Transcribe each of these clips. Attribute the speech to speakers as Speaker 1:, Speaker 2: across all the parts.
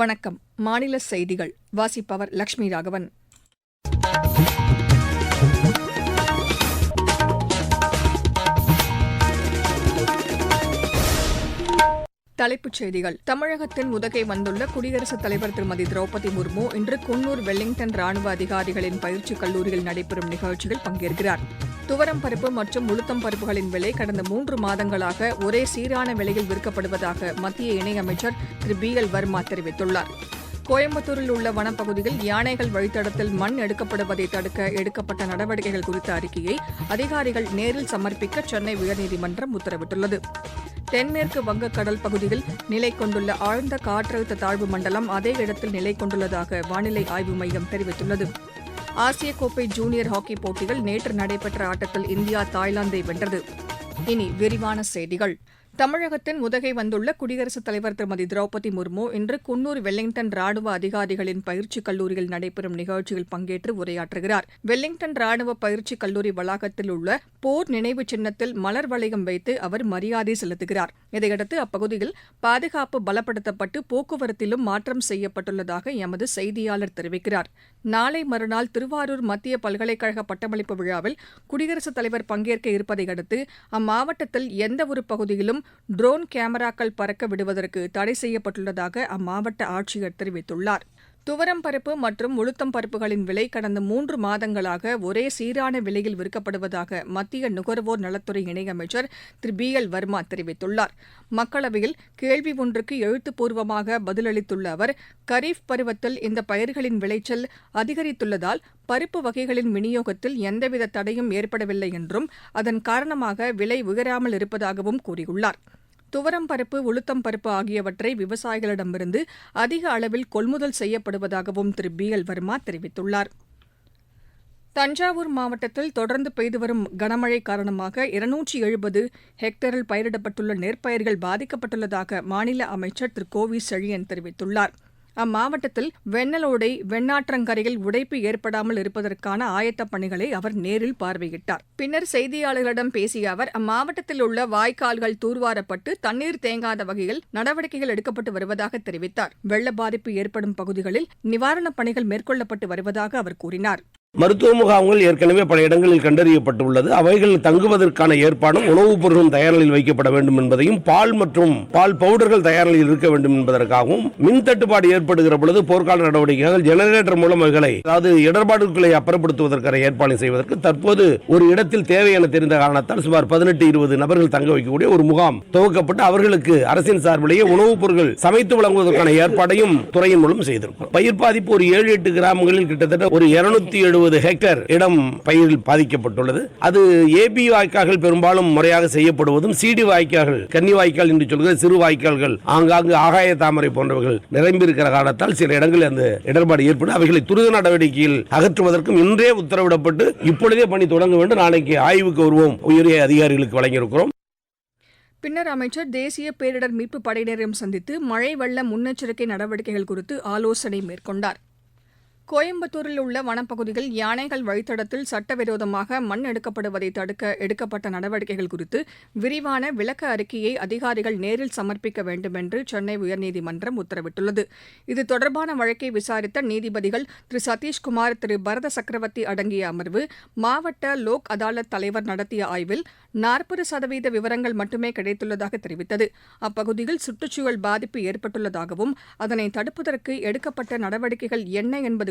Speaker 1: வணக்கம் மாநில செய்திகள் வாசிப்பவர் லட்சுமி ராகவன் தலைப்புச் செய்திகள் தமிழகத்தின் உதகை வந்துள்ள குடியரசுத் தலைவர் திருமதி திரௌபதி முர்மு இன்று குன்னூர் வெல்லிங்டன் ராணுவ அதிகாரிகளின் பயிற்சி கல்லூரியில் நடைபெறும் நிகழ்ச்சியில் பங்கேற்கிறாா் துவரம் பருப்பு மற்றும் உளுத்தம் பருப்புகளின் விலை கடந்த மூன்று மாதங்களாக ஒரே சீரான விலையில் விற்கப்படுவதாக மத்திய இணையமைச்சர் திரு பி எல் வர்மா தெரிவித்துள்ளார் கோயம்புத்தூரில் உள்ள வனப்பகுதியில் யானைகள் வழித்தடத்தில் மண் எடுக்கப்படுவதை தடுக்க எடுக்கப்பட்ட நடவடிக்கைகள் குறித்த அறிக்கையை அதிகாரிகள் நேரில் சமர்ப்பிக்க சென்னை உயர்நீதிமன்றம் உத்தரவிட்டுள்ளது தென்மேற்கு வங்கக்கடல் பகுதியில் நிலை கொண்டுள்ள ஆழ்ந்த காற்றழுத்த தாழ்வு மண்டலம் அதே இடத்தில் நிலை கொண்டுள்ளதாக வானிலை ஆய்வு மையம் தெரிவித்துள்ளது ஆசிய கோப்பை ஜூனியர் ஹாக்கி போட்டிகள் நேற்று நடைபெற்ற ஆட்டத்தில் இந்தியா தாய்லாந்தை வென்றது இனி விரிவான செய்திகள் தமிழகத்தின் உதகை வந்துள்ள குடியரசுத் தலைவர் திருமதி திரௌபதி முர்மு இன்று குன்னூர் வெல்லிங்டன் ராணுவ அதிகாரிகளின் பயிற்சிக் கல்லூரியில் நடைபெறும் நிகழ்ச்சியில் பங்கேற்று உரையாற்றுகிறார் வெல்லிங்டன் ராணுவ பயிற்சிக் கல்லூரி வளாகத்தில் உள்ள போர் நினைவு சின்னத்தில் மலர் வளையம் வைத்து அவர் மரியாதை செலுத்துகிறார் இதையடுத்து அப்பகுதியில் பாதுகாப்பு பலப்படுத்தப்பட்டு போக்குவரத்திலும் மாற்றம் செய்யப்பட்டுள்ளதாக எமது செய்தியாளர் தெரிவிக்கிறார் நாளை மறுநாள் திருவாரூர் மத்திய பல்கலைக்கழக பட்டமளிப்பு விழாவில் குடியரசுத் தலைவர் பங்கேற்க இருப்பதை அடுத்து அம்மாவட்டத்தில் எந்தவொரு பகுதியிலும் ட்ரோன் கேமராக்கள் பறக்க விடுவதற்கு தடை செய்யப்பட்டுள்ளதாக அம்மாவட்ட ஆட்சியர் தெரிவித்துள்ளாா் துவரம் பருப்பு மற்றும் உளுத்தம் பருப்புகளின் விலை கடந்த மூன்று மாதங்களாக ஒரே சீரான விலையில் விற்கப்படுவதாக மத்திய நுகர்வோர் நலத்துறை இணையமைச்சர் திரு பி எல் வர்மா தெரிவித்துள்ளார் மக்களவையில் கேள்வி ஒன்றுக்கு எழுத்துப்பூர்வமாக பதிலளித்துள்ள அவர் கரீஃப் பருவத்தில் இந்த பயிர்களின் விளைச்சல் அதிகரித்துள்ளதால் பருப்பு வகைகளின் விநியோகத்தில் எந்தவித தடையும் ஏற்படவில்லை என்றும் அதன் காரணமாக விலை உயராமல் இருப்பதாகவும் கூறியுள்ளாா் துவரம் பருப்பு உளுத்தம் பருப்பு ஆகியவற்றை விவசாயிகளிடமிருந்து அதிக அளவில் கொள்முதல் செய்யப்படுவதாகவும் திரு பி எல் வர்மா தெரிவித்துள்ளார் தஞ்சாவூர் மாவட்டத்தில் தொடர்ந்து பெய்து வரும் கனமழை காரணமாக இருநூற்றி எழுபது ஹெக்டேரில் பயிரிடப்பட்டுள்ள நெற்பயிர்கள் பாதிக்கப்பட்டுள்ளதாக மாநில அமைச்சர் திரு கோவி செழியன் தெரிவித்துள்ளாா் அம்மாவட்டத்தில் வெண்ணலோடை வெண்ணாற்றங்கரையில் உடைப்பு ஏற்படாமல் இருப்பதற்கான ஆயத்தப் பணிகளை அவர் நேரில் பார்வையிட்டார் பின்னர் செய்தியாளர்களிடம் பேசிய அவர் அம்மாவட்டத்தில் உள்ள வாய்க்கால்கள் தூர்வாரப்பட்டு தண்ணீர் தேங்காத வகையில் நடவடிக்கைகள் எடுக்கப்பட்டு வருவதாக தெரிவித்தார் வெள்ள பாதிப்பு ஏற்படும் பகுதிகளில் நிவாரணப் பணிகள் மேற்கொள்ளப்பட்டு வருவதாக அவர் கூறினார்
Speaker 2: மருத்துவ முகாம்கள் ஏற்கனவே பல இடங்களில் கண்டறியப்பட்டுள்ளது அவைகள் தங்குவதற்கான ஏற்பாடும் உணவுப் பொருளும் தயார் நிலையில் வைக்கப்பட வேண்டும் என்பதையும் பால் மற்றும் பால் பவுடர்கள் தயார் நிலையில் இருக்க வேண்டும் என்பதற்காகவும் மின் தட்டுப்பாடு ஏற்படுகிற பொழுது போர்க்கால நடவடிக்கைகள் ஜெனரேட்டர் மூலம் அவைகளை அதாவது இடர்பாடுகளை அப்புறப்படுத்துவதற்கான ஏற்பாடு செய்வதற்கு தற்போது ஒரு இடத்தில் தேவை என தெரிந்த காரணத்தால் சுமார் பதினெட்டு இருபது நபர்கள் தங்க வைக்கக்கூடிய ஒரு முகாம் துவக்கப்பட்டு அவர்களுக்கு அரசின் சார்பிலேயே உணவுப் பொருட்கள் சமைத்து வழங்குவதற்கான ஏற்பாடையும் துறையின் மூலம் செய்திருக்கும் பயிர் பாதிப்பு ஒரு ஏழு எட்டு கிராமங்களில் கிட்டத்தட்ட ஒரு இருநூத்தி எழுபது அறுபது ஹெக்டேர் இடம் பயிரில் பாதிக்கப்பட்டுள்ளது அது ஏபி வாய்க்கால்கள் பெரும்பாலும் முறையாக செய்யப்படுவதும் சிடி வாய்க்கால்கள் கன்னி வாய்க்கால் என்று சொல்கிற சிறு வாய்க்கால்கள் ஆங்காங்கு ஆகாய தாமரை போன்றவர்கள் நிரம்பியிருக்கிற காரணத்தால் சில இடங்களில் அந்த இடர்பாடு ஏற்படும் அவைகளை துரித நடவடிக்கையில் அகற்றுவதற்கும் இன்றே உத்தரவிடப்பட்டு இப்பொழுதே பணி தொடங்க வேண்டும் நாளைக்கு ஆய்வுக்கு வருவோம் உயரிய அதிகாரிகளுக்கு வழங்கியிருக்கிறோம்
Speaker 1: பின்னர் அமைச்சர் தேசிய பேரிடர் மீட்பு படையினரையும் சந்தித்து மழை வெள்ள முன்னெச்சரிக்கை நடவடிக்கைகள் குறித்து ஆலோசனை மேற்கொண்டாா் கோயம்புத்தூரில் உள்ள வனப்பகுதியில் யானைகள் வழித்தடத்தில் சட்டவிரோதமாக மண் எடுக்கப்படுவதை தடுக்க எடுக்கப்பட்ட நடவடிக்கைகள் குறித்து விரிவான விளக்க அறிக்கையை அதிகாரிகள் நேரில் சமர்ப்பிக்க வேண்டும் என்று சென்னை உயர்நீதிமன்றம் உத்தரவிட்டுள்ளது இது தொடர்பான வழக்கை விசாரித்த நீதிபதிகள் திரு சதீஷ்குமார் திரு பரத சக்கரவர்த்தி அடங்கிய அமர்வு மாவட்ட லோக் அதாலத் தலைவர் நடத்திய ஆய்வில் நாற்பது சதவீத விவரங்கள் மட்டுமே கிடைத்துள்ளதாக தெரிவித்தது அப்பகுதியில் சுற்றுச்சூழல் பாதிப்பு ஏற்பட்டுள்ளதாகவும் அதனை தடுப்பதற்கு எடுக்கப்பட்ட நடவடிக்கைகள் என்ன என்பது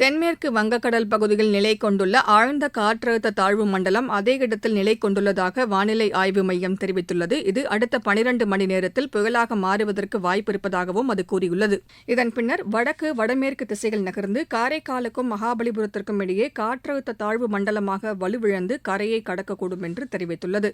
Speaker 1: தென்மேற்கு வங்கக்கடல் பகுதியில் நிலை கொண்டுள்ள ஆழ்ந்த காற்றழுத்த தாழ்வு மண்டலம் அதே இடத்தில் நிலை கொண்டுள்ளதாக வானிலை ஆய்வு மையம் தெரிவித்துள்ளது இது அடுத்த பனிரண்டு மணி நேரத்தில் புயலாக மாறுவதற்கு வாய்ப்பு இருப்பதாகவும் அது கூறியுள்ளது இதன் பின்னர் வடக்கு வடமேற்கு திசையில் நகர்ந்து காரைக்காலுக்கும் மகாபலிபுரத்திற்கும் இடையே காற்றழுத்த தாழ்வு மண்டலமாக வலுவிழந்து கரையை கடக்கக்கூடும் என்று தெரிவித்துள்ளது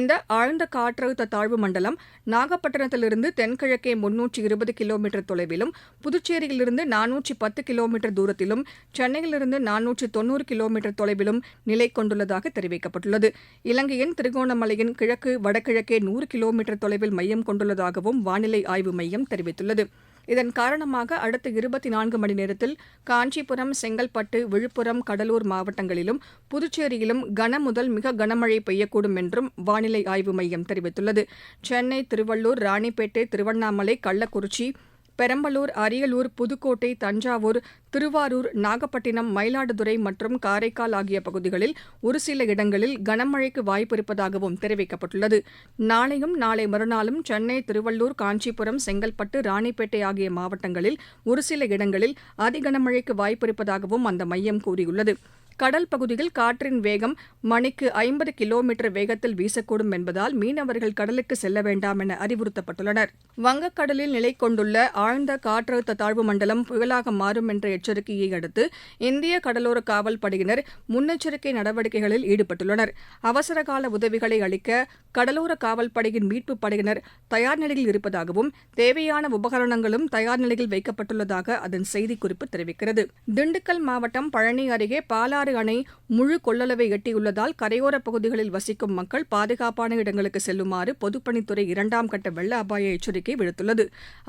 Speaker 1: இந்த ஆழ்ந்த காற்றழுத்த தாழ்வு மண்டலம் நாகப்பட்டினத்திலிருந்து தென்கிழக்கே முன்னூற்றி இருபது கிலோமீட்டர் தொலைவிலும் புதுச்சேரியிலிருந்து நானூற்றி பத்து கிலோமீட்டர் தூரத்திலும் சென்னையிலிருந்து நானூற்று தொன்னூறு கிலோமீட்டர் தொலைவிலும் நிலை கொண்டுள்ளதாக தெரிவிக்கப்பட்டுள்ளது இலங்கையின் திருகோணமலையின் கிழக்கு வடகிழக்கே நூறு கிலோமீட்டர் தொலைவில் மையம் கொண்டுள்ளதாகவும் வானிலை ஆய்வு மையம் தெரிவித்துள்ளது இதன் காரணமாக அடுத்த இருபத்தி நான்கு மணி நேரத்தில் காஞ்சிபுரம் செங்கல்பட்டு விழுப்புரம் கடலூர் மாவட்டங்களிலும் புதுச்சேரியிலும் கன முதல் மிக கனமழை பெய்யக்கூடும் என்றும் வானிலை ஆய்வு மையம் தெரிவித்துள்ளது சென்னை திருவள்ளூர் ராணிப்பேட்டை திருவண்ணாமலை கள்ளக்குறிச்சி பெரம்பலூர் அரியலூர் புதுக்கோட்டை தஞ்சாவூர் திருவாரூர் நாகப்பட்டினம் மயிலாடுதுறை மற்றும் காரைக்கால் ஆகிய பகுதிகளில் ஒருசில இடங்களில் கனமழைக்கு வாய்ப்பு இருப்பதாகவும் தெரிவிக்கப்பட்டுள்ளது நாளையும் நாளை மறுநாளும் சென்னை திருவள்ளூர் காஞ்சிபுரம் செங்கல்பட்டு ராணிப்பேட்டை ஆகிய மாவட்டங்களில் ஒருசில இடங்களில் அதிகனமழைக்கு வாய்ப்பு இருப்பதாகவும் அந்த மையம் கூறியுள்ளது கடல் பகுதியில் காற்றின் வேகம் மணிக்கு ஐம்பது கிலோமீட்டர் வேகத்தில் வீசக்கூடும் என்பதால் மீனவர்கள் கடலுக்கு செல்ல வேண்டாம் என அறிவுறுத்தப்பட்டுள்ளனர் வங்கக்கடலில் நிலை கொண்டுள்ள ஆழ்ந்த காற்றழுத்த தாழ்வு மண்டலம் புயலாக மாறும் என்ற எச்சரிக்கையை அடுத்து இந்திய கடலோர காவல் படையினர் முன்னெச்சரிக்கை நடவடிக்கைகளில் ஈடுபட்டுள்ளனர் அவசரகால உதவிகளை அளிக்க கடலோர காவல் படையின் மீட்புப் படையினர் தயார் நிலையில் இருப்பதாகவும் தேவையான உபகரணங்களும் தயார் நிலையில் வைக்கப்பட்டுள்ளதாக அதன் செய்திக்குறிப்பு தெரிவிக்கிறது திண்டுக்கல் மாவட்டம் பழனி அருகே பாலா குண்டாறு அணை முழு கொள்ளளவை எட்டியுள்ளதால் கரையோரப் பகுதிகளில் வசிக்கும் மக்கள் பாதுகாப்பான இடங்களுக்கு செல்லுமாறு பொதுப்பணித்துறை இரண்டாம் கட்ட வெள்ள அபாய எச்சரிக்கை விடுத்துள்ளது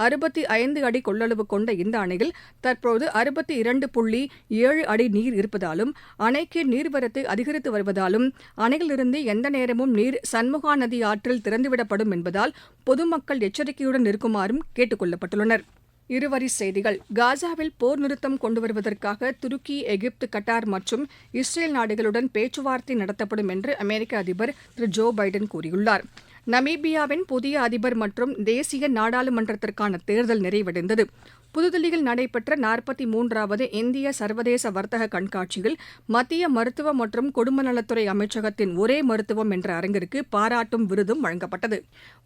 Speaker 1: அறுபத்தி ஐந்து அடி கொள்ளளவு கொண்ட இந்த அணையில் தற்போது அறுபத்தி இரண்டு புள்ளி ஏழு அடி நீர் இருப்பதாலும் அணைக்கு நீர்வரத்து அதிகரித்து வருவதாலும் அணையிலிருந்து எந்த நேரமும் நீர் சண்முகா நதி ஆற்றில் திறந்துவிடப்படும் என்பதால் பொதுமக்கள் எச்சரிக்கையுடன் இருக்குமாறும் கேட்டுக் கொள்ளப்பட்டுள்ளனா் இருவரி செய்திகள் காசாவில் போர் நிறுத்தம் கொண்டு வருவதற்காக துருக்கி எகிப்து கட்டார் மற்றும் இஸ்ரேல் நாடுகளுடன் பேச்சுவார்த்தை நடத்தப்படும் என்று அமெரிக்க அதிபர் திரு ஜோ பைடன் கூறியுள்ளார் நமீபியாவின் புதிய அதிபர் மற்றும் தேசிய நாடாளுமன்றத்திற்கான தேர்தல் நிறைவடைந்தது புதுதில்லியில் நடைபெற்ற நாற்பத்தி மூன்றாவது இந்திய சர்வதேச வர்த்தக கண்காட்சியில் மத்திய மருத்துவ மற்றும் குடும்பநலத்துறை அமைச்சகத்தின் ஒரே மருத்துவம் என்ற அரங்கிற்கு பாராட்டும் விருதும் வழங்கப்பட்டது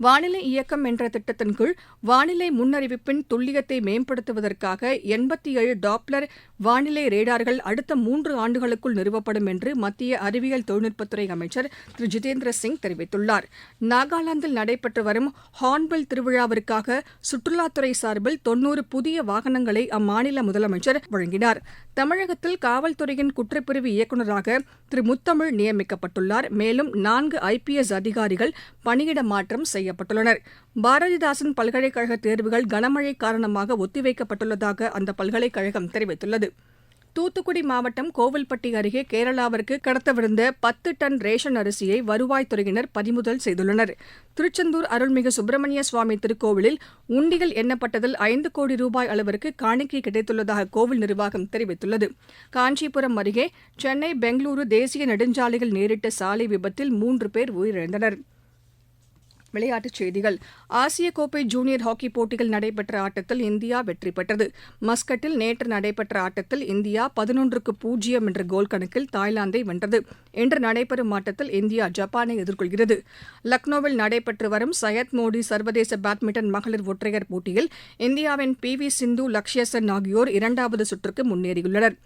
Speaker 1: வானிலை இயக்கம் என்ற திட்டத்தின் கீழ் வானிலை முன்னறிவிப்பின் துல்லியத்தை மேம்படுத்துவதற்காக எண்பத்தி ஏழு டாப்ளர் வானிலை ரேடார்கள் அடுத்த மூன்று ஆண்டுகளுக்குள் நிறுவப்படும் என்று மத்திய அறிவியல் தொழில்நுட்பத்துறை அமைச்சர் திரு ஜிதேந்திர சிங் தெரிவித்துள்ளார் நாகாலாந்தில் நடைபெற்று வரும் ஹார்ன்பில் திருவிழாவிற்காக சுற்றுலாத்துறை சார்பில் தொன்னூறு புதிய வாகனங்களை அம்மாநில முதலமைச்சர் வழங்கினார் தமிழகத்தில் காவல்துறையின் குற்றப்பிரிவு இயக்குநராக திரு முத்தமிழ் நியமிக்கப்பட்டுள்ளார் மேலும் நான்கு ஐ பி எஸ் அதிகாரிகள் பணியிட மாற்றம் செய்யப்பட்டுள்ளனர் பாரதிதாசன் பல்கலைக்கழக தேர்வுகள் கனமழை காரணமாக ஒத்திவைக்கப்பட்டுள்ளதாக அந்த பல்கலைக்கழகம் தெரிவித்துள்ளது தூத்துக்குடி மாவட்டம் கோவில்பட்டி அருகே கேரளாவிற்கு கடத்தவிருந்த பத்து டன் ரேஷன் அரிசியை வருவாய்த்துறையினர் பறிமுதல் செய்துள்ளனர் திருச்செந்தூர் அருள்மிகு சுப்பிரமணிய சுவாமி திருக்கோவிலில் உண்டியல் எண்ணப்பட்டதில் ஐந்து கோடி ரூபாய் அளவிற்கு காணிக்கை கிடைத்துள்ளதாக கோவில் நிர்வாகம் தெரிவித்துள்ளது காஞ்சிபுரம் அருகே சென்னை பெங்களூரு தேசிய நெடுஞ்சாலையில் நேரிட்ட சாலை விபத்தில் மூன்று பேர் உயிரிழந்தனா் விளையாட்டுச் செய்திகள் ஆசிய கோப்பை ஜூனியர் ஹாக்கி போட்டியில் நடைபெற்ற ஆட்டத்தில் இந்தியா வெற்றி பெற்றது மஸ்கட்டில் நேற்று நடைபெற்ற ஆட்டத்தில் இந்தியா பதினொன்றுக்கு பூஜ்ஜியம் என்ற கோல் கணக்கில் தாய்லாந்தை வென்றது இன்று நடைபெறும் ஆட்டத்தில் இந்தியா ஜப்பானை எதிர்கொள்கிறது லக்னோவில் நடைபெற்று வரும் சையத் மோடி சர்வதேச பேட்மிண்டன் மகளிர் ஒற்றையர் போட்டியில் இந்தியாவின் பி வி சிந்து லக்ஷயசென் ஆகியோர் இரண்டாவது சுற்றுக்கு முன்னேறியுள்ளனா்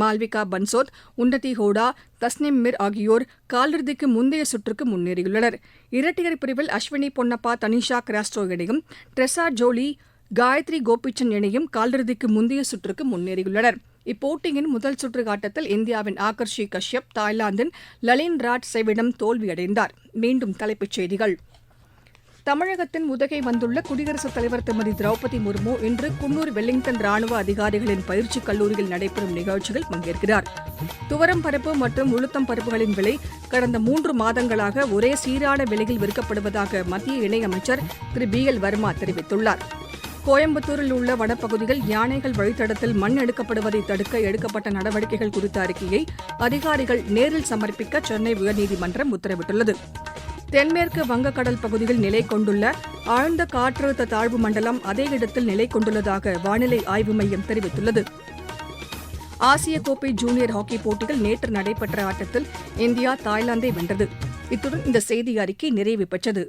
Speaker 1: மால்விகா பன்சோத் உன்னதி ஹோடா தஸ்னிம் மிர் ஆகியோர் காலிறுதிக்கு முந்தைய சுற்றுக்கு முன்னேறியுள்ளனர் இரட்டையர் பிரிவில் அஸ்வினி பொன்னப்பா தனிஷா கிராஸ்டோ இணையும் ட்ரெசா ஜோலி காயத்ரி கோபிச்சந்த் இணையும் காலிறுதிக்கு முந்தைய சுற்றுக்கு முன்னேறியுள்ளனர் இப்போட்டியின் முதல் சுற்று ஆட்டத்தில் இந்தியாவின் ஆகர்ஷி கஷ்யப் தாய்லாந்தின் லலின் ராட் செவிடம் தோல்வியடைந்தார் மீண்டும் தலைப்புச் செய்திகள் தமிழகத்தின் உதகை வந்துள்ள குடியரசுத் தலைவர் திருமதி திரௌபதி முர்மு இன்று குன்னூர் வெல்லிங்டன் ராணுவ அதிகாரிகளின் பயிற்சி கல்லூரியில் நடைபெறும் நிகழ்ச்சியில் பங்கேற்கிறார் துவரம் பருப்பு மற்றும் உளுத்தம் பருப்புகளின் விலை கடந்த மூன்று மாதங்களாக ஒரே சீரான விலையில் விற்கப்படுவதாக மத்திய இணையமைச்சர் திரு பி எல் வர்மா தெரிவித்துள்ளார் கோயம்புத்தூரில் உள்ள வனப்பகுதியில் யானைகள் வழித்தடத்தில் மண் எடுக்கப்படுவதை தடுக்க எடுக்கப்பட்ட நடவடிக்கைகள் குறித்த அறிக்கையை அதிகாரிகள் நேரில் சமர்ப்பிக்க சென்னை உயர்நீதிமன்றம் உத்தரவிட்டுள்ளது தென்மேற்கு வங்கக்கடல் பகுதியில் நிலை கொண்டுள்ள ஆழ்ந்த காற்றழுத்த தாழ்வு மண்டலம் அதே இடத்தில் நிலை கொண்டுள்ளதாக வானிலை ஆய்வு மையம் தெரிவித்துள்ளது ஆசிய கோப்பை ஜூனியர் ஹாக்கி போட்டியில் நேற்று நடைபெற்ற ஆட்டத்தில் இந்தியா தாய்லாந்தை வென்றது இத்துடன் இந்த செய்தி அறிக்கை நிறைவு பெற்றது